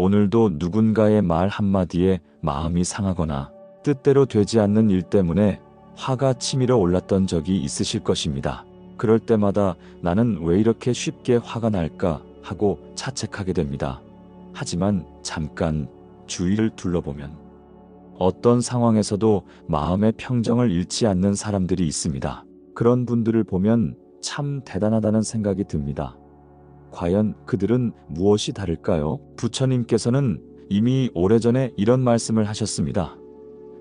오늘도 누군가의 말 한마디에 마음이 상하거나 뜻대로 되지 않는 일 때문에 화가 치밀어 올랐던 적이 있으실 것입니다. 그럴 때마다 나는 왜 이렇게 쉽게 화가 날까 하고 자책하게 됩니다. 하지만 잠깐 주위를 둘러보면 어떤 상황에서도 마음의 평정을 잃지 않는 사람들이 있습니다. 그런 분들을 보면 참 대단하다는 생각이 듭니다. 과연 그들은 무엇이 다를까요? 부처님께서는 이미 오래전에 이런 말씀을 하셨습니다.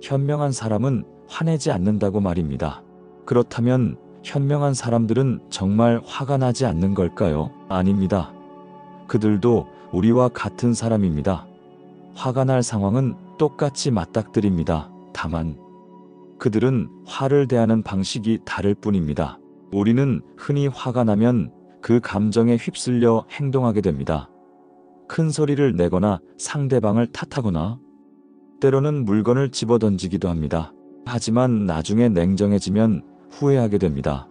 현명한 사람은 화내지 않는다고 말입니다. 그렇다면 현명한 사람들은 정말 화가 나지 않는 걸까요? 아닙니다. 그들도 우리와 같은 사람입니다. 화가 날 상황은 똑같이 맞닥뜨립니다. 다만 그들은 화를 대하는 방식이 다를 뿐입니다. 우리는 흔히 화가 나면 그 감정에 휩쓸려 행동하게 됩니다. 큰 소리를 내거나 상대방을 탓하거나 때로는 물건을 집어 던지기도 합니다. 하지만 나중에 냉정해지면 후회하게 됩니다.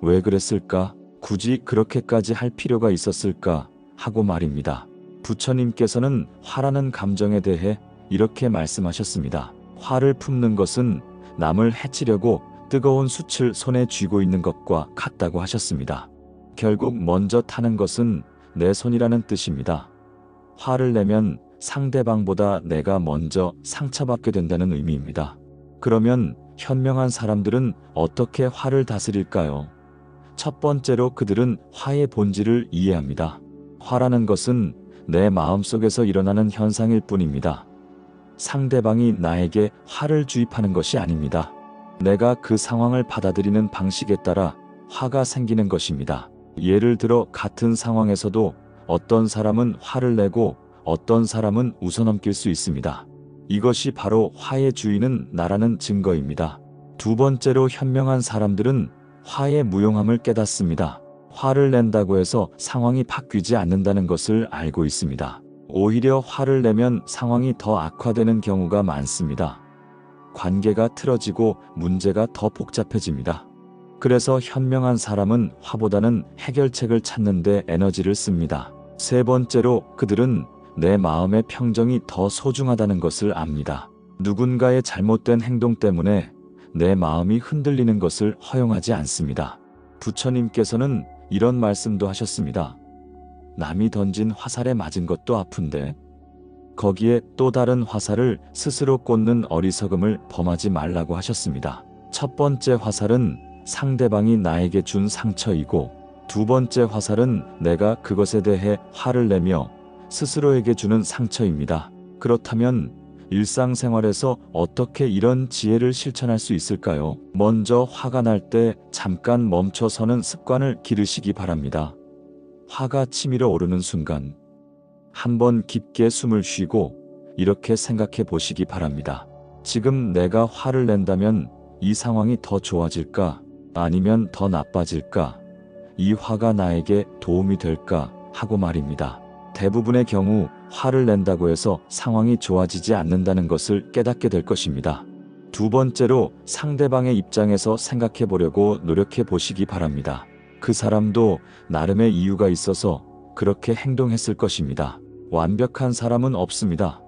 왜 그랬을까? 굳이 그렇게까지 할 필요가 있었을까? 하고 말입니다. 부처님께서는 화라는 감정에 대해 이렇게 말씀하셨습니다. 화를 품는 것은 남을 해치려고 뜨거운 숯을 손에 쥐고 있는 것과 같다고 하셨습니다. 결국 먼저 타는 것은 내 손이라는 뜻입니다. 화를 내면 상대방보다 내가 먼저 상처받게 된다는 의미입니다. 그러면 현명한 사람들은 어떻게 화를 다스릴까요? 첫 번째로 그들은 화의 본질을 이해합니다. 화라는 것은 내 마음속에서 일어나는 현상일 뿐입니다. 상대방이 나에게 화를 주입하는 것이 아닙니다. 내가 그 상황을 받아들이는 방식에 따라 화가 생기는 것입니다. 예를 들어 같은 상황에서도 어떤 사람은 화를 내고 어떤 사람은 웃어넘길 수 있습니다. 이것이 바로 화의 주인은 나라는 증거입니다. 두 번째로 현명한 사람들은 화의 무용함을 깨닫습니다. 화를 낸다고 해서 상황이 바뀌지 않는다는 것을 알고 있습니다. 오히려 화를 내면 상황이 더 악화되는 경우가 많습니다. 관계가 틀어지고 문제가 더 복잡해집니다. 그래서 현명한 사람은 화보다는 해결책을 찾는데 에너지를 씁니다. 세 번째로 그들은 내 마음의 평정이 더 소중하다는 것을 압니다. 누군가의 잘못된 행동 때문에 내 마음이 흔들리는 것을 허용하지 않습니다. 부처님께서는 이런 말씀도 하셨습니다. 남이 던진 화살에 맞은 것도 아픈데 거기에 또 다른 화살을 스스로 꽂는 어리석음을 범하지 말라고 하셨습니다. 첫 번째 화살은 상대방이 나에게 준 상처이고 두 번째 화살은 내가 그것에 대해 화를 내며 스스로에게 주는 상처입니다. 그렇다면 일상생활에서 어떻게 이런 지혜를 실천할 수 있을까요? 먼저 화가 날 때 잠깐 멈춰서는 습관을 기르시기 바랍니다. 화가 치밀어 오르는 순간 한번 깊게 숨을 쉬고 이렇게 생각해 보시기 바랍니다. 지금 내가 화를 낸다면 이 상황이 더 좋아질까? 아니면 더 나빠질까? 이 화가 나에게 도움이 될까? 하고 말입니다. 대부분의 경우 화를 낸다고 해서 상황이 좋아지지 않는다는 것을 깨닫게 될 것입니다. 두 번째로 상대방의 입장에서 생각해 보려고 노력해 보시기 바랍니다. 그 사람도 나름의 이유가 있어서 그렇게 행동했을 것입니다. 완벽한 사람은 없습니다.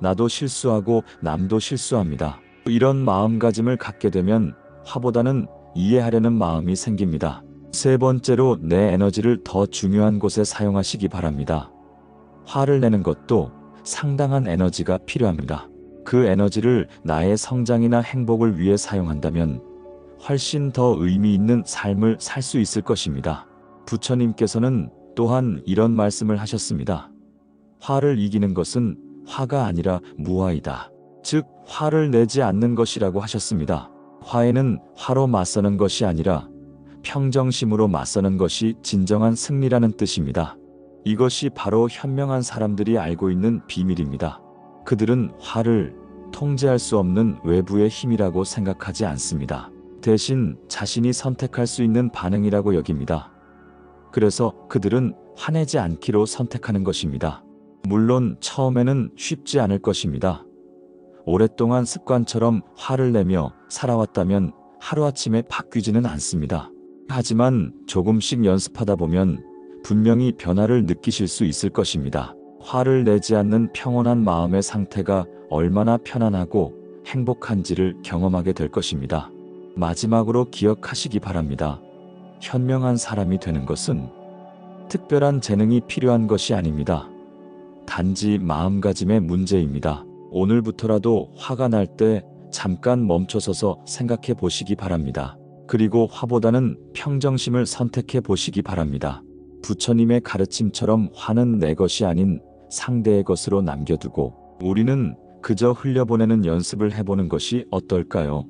나도 실수하고 남도 실수합니다. 이런 마음가짐을 갖게 되면 화보다는 이해하려는 마음이 생깁니다. 세 번째로 내 에너지를 더 중요한 곳에 사용하시기 바랍니다. 화를 내는 것도 상당한 에너지가 필요합니다. 그 에너지를 나의 성장이나 행복을 위해 사용한다면 훨씬 더 의미 있는 삶을 살 수 있을 것입니다. 부처님께서는 또한 이런 말씀을 하셨습니다. 화를 이기는 것은 화가 아니라 무화이다. 즉, 화를 내지 않는 것이라고 하셨습니다. 화에는 화로 맞서는 것이 아니라 평정심으로 맞서는 것이 진정한 승리라는 뜻입니다. 이것이 바로 현명한 사람들이 알고 있는 비밀입니다. 그들은 화를 통제할 수 없는 외부의 힘이라고 생각하지 않습니다. 대신 자신이 선택할 수 있는 반응이라고 여깁니다. 그래서 그들은 화내지 않기로 선택하는 것입니다. 물론 처음에는 쉽지 않을 것입니다. 오랫동안 습관처럼 화를 내며 살아왔다면 하루아침에 바뀌지는 않습니다. 하지만 조금씩 연습하다 보면 분명히 변화를 느끼실 수 있을 것입니다. 화를 내지 않는 평온한 마음의 상태가 얼마나 편안하고 행복한지를 경험하게 될 것입니다. 마지막으로 기억하시기 바랍니다. 현명한 사람이 되는 것은 특별한 재능이 필요한 것이 아닙니다. 단지 마음가짐의 문제입니다. 오늘부터라도 화가 날 때 잠깐 멈춰서서 생각해 보시기 바랍니다. 그리고 화보다는 평정심을 선택해 보시기 바랍니다. 부처님의 가르침처럼 화는 내 것이 아닌 상대의 것으로 남겨두고 우리는 그저 흘려보내는 연습을 해보는 것이 어떨까요?